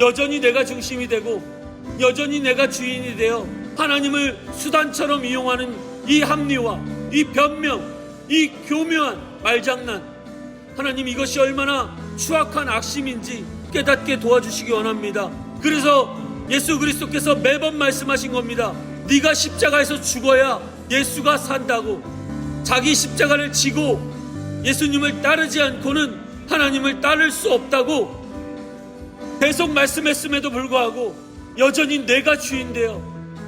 여전히 내가 중심이 되고 여전히 내가 주인이 되어 하나님을 수단처럼 이용하는 이 합리화, 이 변명, 이 교묘한 말장난 하나님 이것이 얼마나 추악한 악심인지 깨닫게 도와주시기 원합니다. 그래서 예수 그리스도께서 매번 말씀하신 겁니다. 네가 십자가에서 죽어야 예수가 산다고. 자기 십자가를 지고 예수님을 따르지 않고는 하나님을 따를 수 없다고 계속 말씀했음에도 불구하고 여전히 내가 주인되어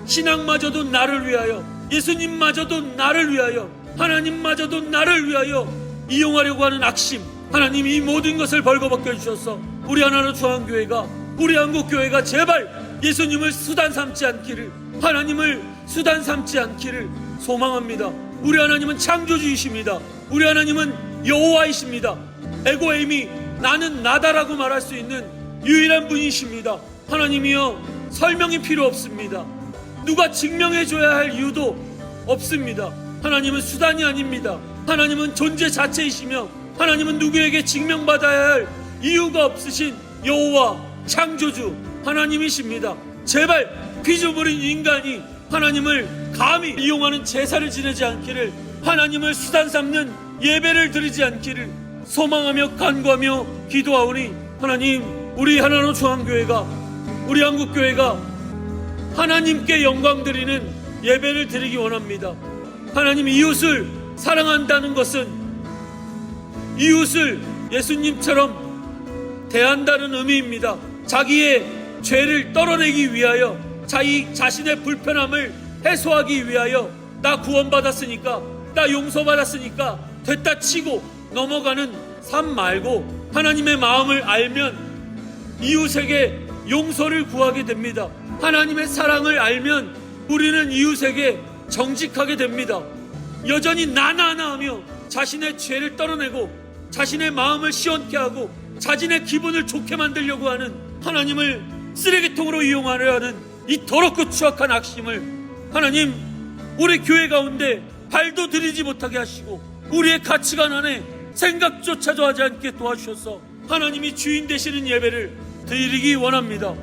신앙마저도 나를 위하여 예수님마저도 나를 위하여 하나님마저도 나를 위하여 이용하려고 하는 악심 하나님 이 모든 것을 벌거벗겨 주셔서 우리 하나로 중앙교회가 우리 한국교회가 제발 예수님을 수단 삼지 않기를 하나님을 수단 삼지 않기를 소망합니다. 우리 하나님은 창조주이십니다. 우리 하나님은 여호와이십니다. 에고에임이 나는 나다라고 말할 수 있는 유일한 분이십니다 하나님이여 설명이 필요 없습니다 누가 증명해 줘야 할 이유도 없습니다. 하나님은 수단이 아닙니다. 하나님은 존재 자체이시며 하나님은 누구에게 증명받아야 할 이유가 없으신 여호와 창조주 하나님이십니다. 제발 피조물인 인간이 하나님을 감히 이용하는 제사를 지내지 않기를 하나님을 수단 삼는 예배를 드리지 않기를 소망하며 간구하며 기도하오니 하나님 우리 하나로 중앙교회가 우리 한국교회가 하나님께 영광 드리는 예배를 드리기 원합니다. 하나님 이웃을 사랑한다는 것은 이웃을 예수님처럼 대한다는 의미입니다. 자기의 죄를 떨어내기 위하여 자기 자신의 불편함을 해소하기 위하여 나 구원받았으니까 나 용서받았으니까 됐다 치고 넘어가는 삶 말고 하나님의 마음을 알면 이웃에게 용서를 구하게 됩니다. 하나님의 사랑을 알면 우리는 이웃에게 정직하게 됩니다. 여전히 나나나 하며 자신의 죄를 떨어내고 자신의 마음을 시원케 하고 자신의 기분을 좋게 만들려고 하는 하나님을 쓰레기통으로 이용하려 하는 이 더럽고 추악한 악심을 하나님 우리 교회 가운데 발도 들이지 못하게 하시고 우리의 가치관 안에 생각조차도 하지 않게 도와주셔서 하나님이 주인 되시는 예배를 드리기 원합니다.